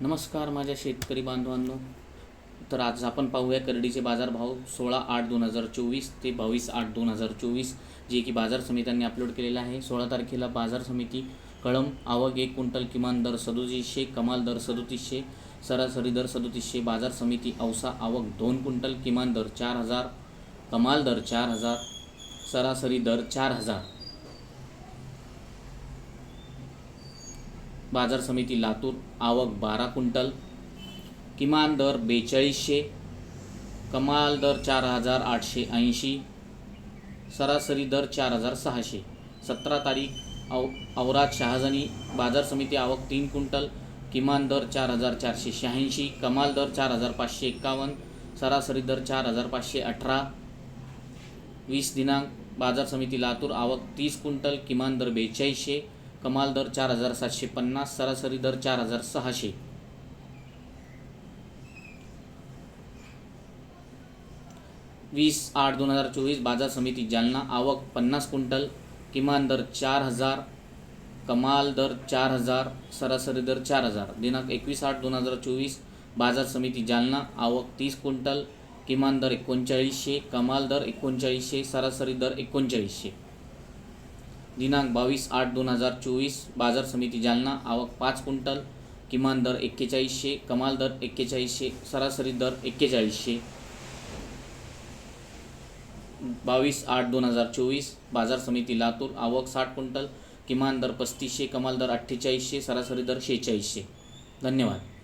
नमस्कार माझ्या शेतकरी बांधवांनो. तर आज आपण पाहूया करडीचे बाजारभाव सोळा आठ दोन हजार चोवीस ते बावीस आठ दोन हजार चोवीस जे की बाजार समित्यांनी अपलोड केलेलं आहे. सोळा तारखेला बाजार समिती कळम आवक एक क्विंटल किमान दर सदोतीसशे कमाल दर सदोतीसशे सरासरी दर सदोतीसशे बाजार समिती औसा आवक दोन क्विंटल किमान दर चार हजार कमाल दर चार हजार सरासरी दर चार हजार. बाजार समिती लातूर आवक बारा क्विंटल किमान दर बेचाळीसशे कमाल दर चार हजार आठशे ऐंशी सरासरी दर चार हजार सहाशे. सतरा तारीख औ औरात शहाजनी बाजार समिती आवक तीन क्विंटल किमान दर चार हजार चारशे शहाऐंशी कमाल दर चार हजार पाचशे एक्कावन्न सरासरी दर चार हजार पाचशे अठरा. वीस दिनांक बाजार समिती लातूर आवक तीस क्विंटल किमान दर बेचाळीसशे कमाल दर चार हजार सातशे पन्नास सरासरी दर चार हजार सहाशे. वीस आठ दोन हजार चोवीस बाजार समिती जालना आवक पन्नास क्विंटल किमान दर चार हजार कमाल दर चार हजार सरासरी दर चार हजार. दिनांक एकवीस आठ दोन हजार चोवीस बाजार समिती जालना आवक तीस क्विंटल किमान दर एकोणचाळीसशे कमाल दर एकोणचाळीसशे सरासरी दर एकोणचाळीसशे. दिनांक बावीस आठ दोन हजार चोवीस बाजार समिती जालना आवक पाच क्विंटल किमान दर एक्केचाळीसशे कमाल दर एक्केचाळीसशे सरासरी दर एक्केचाळीसशे. बावीस आठ दोन हजार चोवीस बाजार समिती लातूर आवक साठ क्विंटल किमान दर पस्तीसशे कमाल दर अठ्ठेचाळीसशे सरासरी दर शेहेचाळीसशे. धन्यवाद.